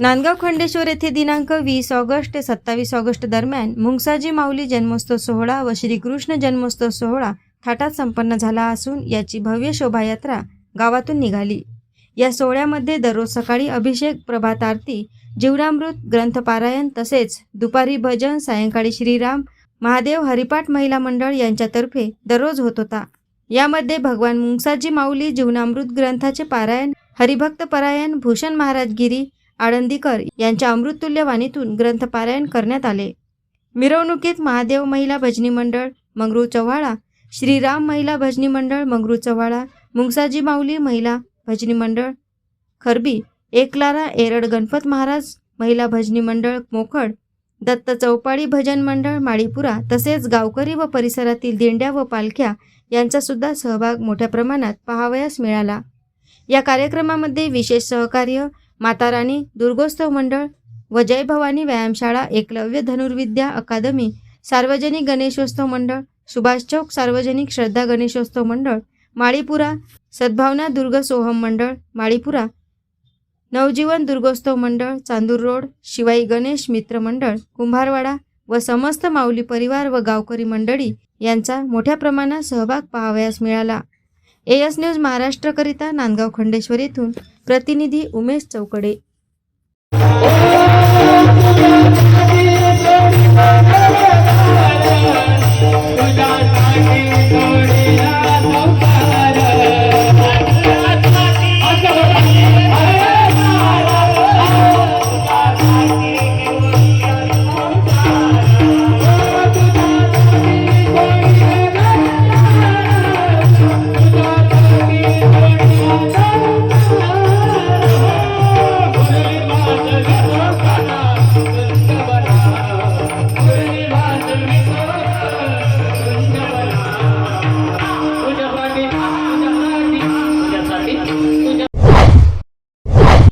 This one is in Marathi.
नांदगाव खंडेश्वर येथे दिनांक वीस ऑगस्ट ते सत्तावीस ऑगस्ट दरम्यान मुंगसाजी माऊली जन्मोत्सव सोहळा व श्रीकृष्ण जन्मोत्सव सोहळा थाटात संपन्न झाला असून याची भव्य शोभायात्रा गावातून निघाली. या सोहळ्यामध्ये दररोज सकाळी अभिषेक प्रभात आरती जीवनामृत ग्रंथपारायण तसेच दुपारी भजन सायंकाळी श्रीराम महादेव हरिपाठ महिला मंडळ यांच्यातर्फे दररोज होत होता. यामध्ये भगवान मुंगसाजी माऊली जीवनामृत ग्रंथाचे पारायण हरिभक्त परायण भूषण महाराजगिरी आळंदीकर यांच्या अमृततुल्य वाणीतून ग्रंथपारायण करण्यात आले. मिरवणुकीत महादेव महिला भजनी मंडळ मंगरू चव्हाळा श्रीराम महिला भजनी मंडळ मंगरू चव्हाळा मुंगसाजी माऊली महिला भजनी मंडळ खरबी एकलारा एरड गणपत महाराज महिला भजनी मंडळ मोखड दत्त चौपाळी भजन मंडळ माळीपुरा तसेच गावकरी व परिसरातील दिंड्या व पालख्या यांचासुद्धा सहभाग मोठ्या प्रमाणात पाहावयास मिळाला. या कार्यक्रमामध्ये विशेष सहकार्य माताराणी दुर्गोत्सव मंडळ व जय भवानी व्यायामशाळा एकलव्य धनुर्विद्या अकादमी सार्वजनिक गणेशोत्सव मंडळ सुभाष चौक सार्वजनिक श्रद्धा गणेशोत्सव मंडळ माळीपुरा सद्भावना दुर्ग सोहम मंडळ माळीपुरा नवजीवन दुर्गोत्सव मंडळ चांदूर रोड शिवाई गणेश मित्र मंडळ कुंभारवाडा व समस्त माऊली परिवार व गावकरी मंडळी यांचा मोठ्या प्रमाणात सहभाग पाहावयास मिळाला. एस न्यूज महाराष्ट्रकरिता नांदगाव खंडेश्वर येथून प्रतिनिधी उमेश चौकडे.